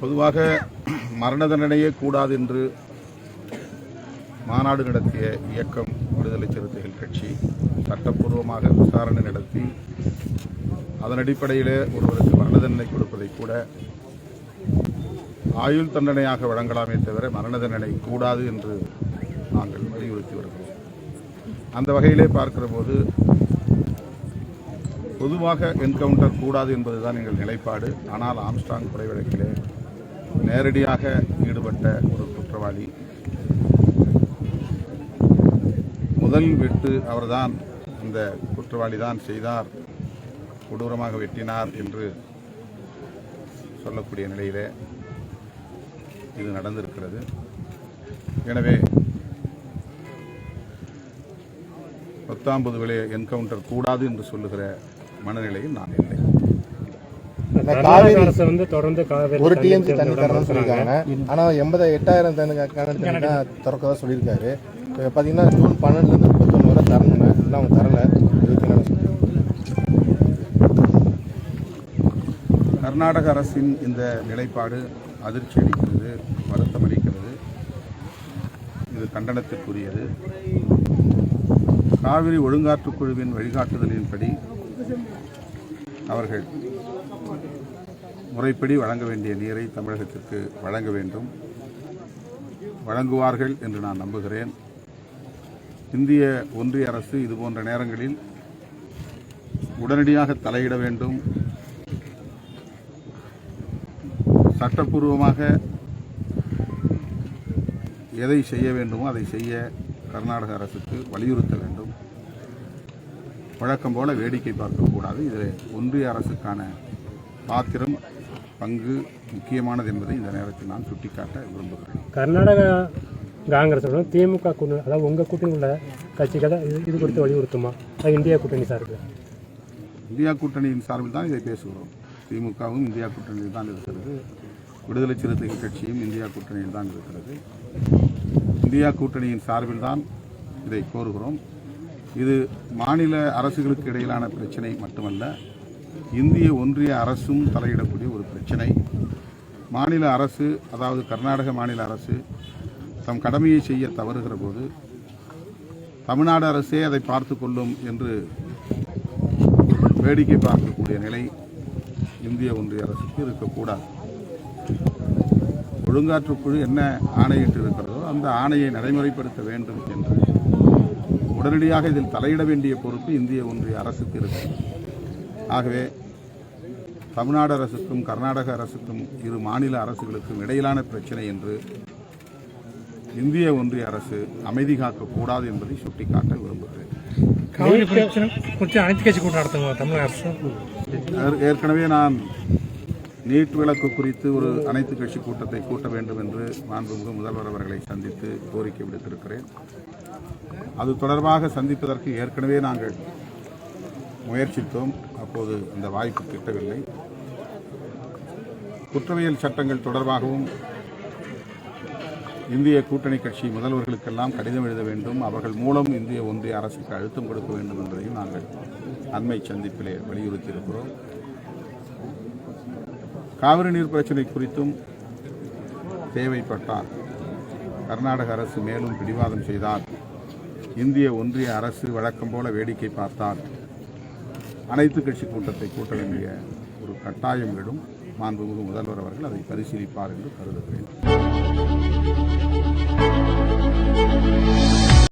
பொதுவாக மரண தண்டனையே கூடாது என்று மாநாடு நடத்திய இயக்கம் விடுதலை சிறுத்தைகள் கட்சி சட்டப்பூர்வமாக விசாரணை நடத்தி அதன் அடிப்படையில் ஒருவருக்கு மரண தண்டனை கொடுப்பதை கூட ஆயுள் தண்டனையாக வழங்கலாமே தவிர மரண தண்டனை கூடாது என்று நாங்கள் வலியுறுத்தி வருகிறோம். அந்த வகையிலே பார்க்கிற போது பொதுவாக என்கவுண்டர் கூடாது என்பதுதான் எங்கள் நிலைப்பாடு. ஆனால் ஆம்ஸ்டாங் கொலை வழக்கிலே நேரடியாக ஈடுபட்ட ஒரு குற்றவாளி. முதல் வெட்டு அவர்தான் அந்த குற்றவாளி தான் செய்தார் கொடூரமாக வெட்டினார் என்று சொல்லக்கூடிய நிலையிலே இது நடந்திருக்கிறது. எனவே பத்தாம்பது பொதுவிலே என்கவுண்டர் கூடாது என்று சொல்லுகிற மனநிலையில் நான் இல்லை. இந்த கர்நாடக காவேரி அரசு வந்து தொடர்ந்து காவேரி ஒரு டிஎம்சி தண்ணி தரணும்னு சொல்லியிருக்காங்க. ஆனா எண்பது எட்டாயிரம் தண்ணி கணக்கு தண்ணி தான் திறக்கதா சொல்லியிருக்காரு. இப்போ பார்த்தீங்கன்னா ஜூன் பன்னெண்டுலேருந்து முப்பத்தொன்று வரை தரணுங்க இன்னும் அவங்க தரல? கர்நாடக அரசின் இந்த நிலைப்பாடு அதிர்ச்சி அளிக்கிறது வருத்தம் அளிக்கிறது. இது கண்டனத்திற்குரியது. காவிரி ஒழுங்காற்றுக் குழுவின் வழிகாட்டுதலின்படி அவர்கள் முறைப்படி வழங்க வேண்டிய நீரை தமிழகத்திற்கு வழங்க வேண்டும். வழங்குவார்கள் என்று நான் நம்புகிறேன். இந்திய ஒன்றிய அரசு இதுபோன்ற நேரங்களில் உடனடியாக தலையிட வேண்டும். சட்டப்பூர்வமாக எதை செய்ய வேண்டுமோ அதை செய்ய கர்நாடக அரசுக்கு வலியுறுத்த வேண்டும். வழக்கம் போல வேடிக்கை பார்க்கக்கூடாது இதில் ஒன்றிய அரசுக்கான பாத்திரம் பங்கு முக்கியமானது என்பதை இந்த நேரத்தில் நான் சுட்டிக்காட்ட விரும்புகிறேன். கர்நாடக காங்கிரஸோட திமுக கூட்டணி அதாவது உங்க கூட்டணி உள்ள கட்சிகள் இது இது குறித்து வலியுறுத்துமா? அது இந்தியா கூட்டணி சார்பில் இந்தியா கூட்டணியின் சார்பில் தான் இதை பேசுகிறோம். திமுகவும் இந்தியா கூட்டணியில் தான் இருக்கிறது. விடுதலை சிறுத்தைகள் கட்சியும் இந்தியா கூட்டணியில் தான் இருக்கிறது. இந்தியா கூட்டணியின் சார்பில் தான் இதை கோருகிறோம். இது மாநில அரசுகளுக்கு இடையிலான பிரச்சனை மட்டுமல்ல இந்திய ஒன்றிய அரசும் தலையிடக்கூடிய ஒரு பிரச்சனை. மாநில அரசு அதாவது கர்நாடக மாநில அரசு தம் கடமையை செய்ய தவறுகிற போது தமிழ்நாடு அரசே அதை பார்த்து கொள்ளும் என்று வேடிக்கை பார்க்கக்கூடிய நிலை இந்திய ஒன்றிய அரசுக்கு இருக்கக்கூடாது. ஒழுங்காற்றுக்குழு என்ன ஆணையிட்டு இருக்கிறதோ அந்த ஆணையை நடைமுறைப்படுத்த வேண்டும் என்று உடனடியாக இதில் தலையிட வேண்டிய பொறுப்பு இந்திய ஒன்றிய அரசுக்கு இருக்கிறது ஆகவே தமிழ்நாடு அரசுக்கும் கர்நாடக அரசுக்கும் இரு மாநில அரசுகளுக்கும் இடையிலான பிரச்சனை என்று இந்திய ஒன்றிய அரசு அமைதி காக்கக்கூடாது என்பதை சுட்டிக்காட்ட விரும்புகிறேன். ஏற்கனவே நான் நீட் விளக்கு குறித்து ஒரு அனைத்து கட்சி கூட்டத்தை கூட்ட வேண்டும் என்று மாண்புமிகு முதல்வர் அவர்களை சந்தித்து கோரிக்கை விடுத்திருக்கிறேன். அது தொடர்பாக சந்திப்பதற்கு ஏற்கனவே நாங்கள் முயற்சித்தோம். அப்போது அந்த வாய்ப்பு கிட்டவில்லை. குற்றவியல் சட்டங்கள் தொடர்பாகவும் இந்திய கூட்டணி கட்சி முதல்வர்களுக்கெல்லாம் கடிதம் எழுத வேண்டும். அவர்கள் மூலம் இந்திய ஒன்றிய அரசுக்கு அழுத்தம் கொடுக்க வேண்டும் என்பதையும் நாங்கள் அண்மை சந்திப்பிலே வலியுறுத்தியிருக்கிறோம். காவிரி நீர் பிரச்சினை குறித்தும் தேவைப்பட்டால் கர்நாடக அரசு மேலும் பிடிவாதம் செய்தால் இந்திய ஒன்றிய அரசு வழக்கம் போல வேடிக்கை பார்த்தால் அனைத்து கட்சி கூட்டத்தை கூட்ட வேண்டிய ஒரு கட்டாயம் விடும். மாண்புமிகு முதல்வர் அவர்கள் அதை பரிசீலிப்பார் என்று கருதுகிறேன்.